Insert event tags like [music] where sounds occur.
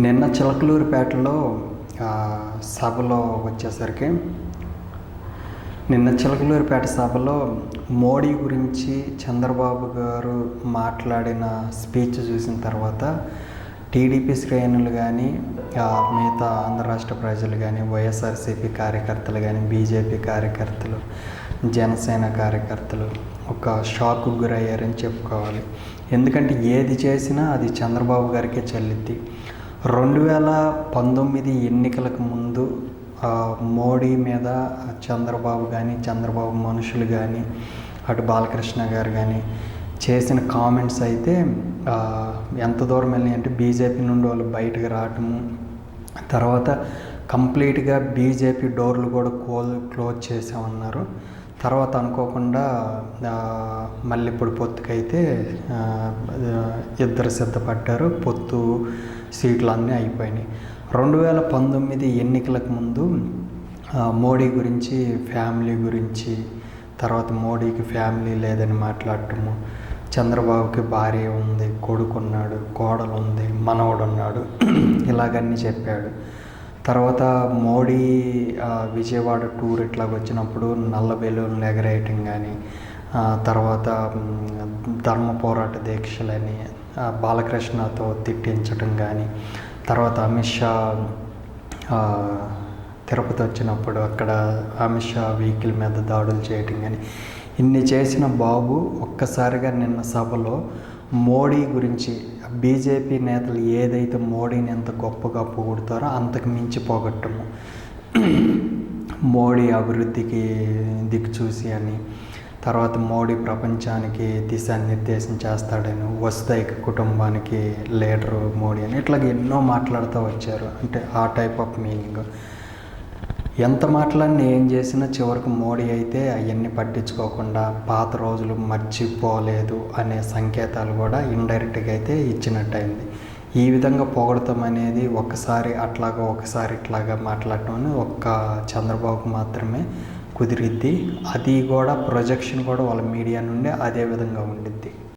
నిన్న చిలకలూరిపేటలో సభలో వచ్చేసరికి నిన్న చిలకలూరిపేట సభలో మోడీ గురించి చంద్రబాబు గారు మాట్లాడిన స్పీచ్ చూసిన తర్వాత టీడీపీ శ్రేణులు కానీ మిగతా ఆంధ్ర రాష్ట్ర ప్రజలు కానీ వైఎస్ఆర్సీపీ కార్యకర్తలు కానీ బీజేపీ కార్యకర్తలు జనసేన కార్యకర్తలు ఒక షాక్ గురయ్యారని చెప్పుకోవాలి. ఎందుకంటే ఏది చేసినా అది చంద్రబాబు గారికే చెల్లిద్ది. రెండు వేల పంతొమ్మిది ఎన్నికలకు ముందు మోడీ మీద చంద్రబాబు కానీ చంద్రబాబు మనుషులు కానీ అటు బాలకృష్ణ గారు కానీ చేసిన కామెంట్స్ అయితే ఎంత దూరం వెళ్ళినాయి అంటే బీజేపీ నుండి వాళ్ళు బయటకు రావటము తర్వాత కంప్లీట్గా బీజేపీ డోర్లు కూడా కోల్ క్లోజ్ చేసామన్నారు తర్వాత అనుకోకుండా మళ్ళీ ఇప్పుడు పొత్తుకైతే ఇద్దరు సిద్ధపడ్డారు. పొత్తు సీట్లు అన్నీ అయిపోయినాయి. రెండు వేల పంతొమ్మిది ఎన్నికలకు ముందు మోడీ గురించి ఫ్యామిలీ గురించి తర్వాత మోడీకి ఫ్యామిలీ లేదని మాట్లాడటము చంద్రబాబుకి భార్య ఉంది కొడుకున్నాడు కోడలు ఉంది మనవడు ఉన్నాడు [clears throat] ఇలాగన్నీ చెప్పాడు. తర్వాత మోడీ విజయవాడ టూర్ ఇట్లా వచ్చినప్పుడు నల్ల బెలూన్లు ఎగరేయటం కానీ తర్వాత ధర్మ పోరాట దీక్షలని బాలకృష్ణతో తిట్టించటం కానీ తర్వాత అమిత్ షా తిరుపతి వచ్చినప్పుడు అక్కడ అమిత్ షా వెహికల్ మీద దాడులు చేయటం కానీ ఇన్ని చేసిన బాబు ఒక్కసారిగా నిన్న సభలో మోడీ గురించి బీజేపీ నేతలు ఏదైతే మోడీని ఎంత గొప్పగా పొగుడుతారో అంతకు మించి పోగొట్టము. మోడీ అభివృద్ధికి దిక్చూసి అని తర్వాత మోడీ ప్రపంచానికి దిశానిర్దేశం చేస్తాడని వస్తాయి కుటుంబానికి లీడరు మోడీ అని ఇట్లాగ ఎన్నో మాట్లాడుతూ వచ్చారు. అంటే ఆ టైప్ ఆఫ్ మీనింగ్ ఎంత మాట్లాడినా ఏం చేసినా చివరికి మోడీ అయితే అవన్నీ పట్టించుకోకుండా పాత రోజులు మర్చిపోలేదు అనే సంకేతాలు కూడా ఇండైరెక్ట్గా అయితే ఇచ్చినట్టయింది. ఈ విధంగా పొగడతాం అనేది ఒకసారి అట్లాగా ఒకసారి ఇట్లాగా మాట్లాడటం అని ఒక్క చంద్రబాబుకు మాత్రమే కుదిరిద్ది. అది కూడా ప్రొజెక్షన్ కూడా వాళ్ళ మీడియా నుండి అదే విధంగా ఉండిద్ది.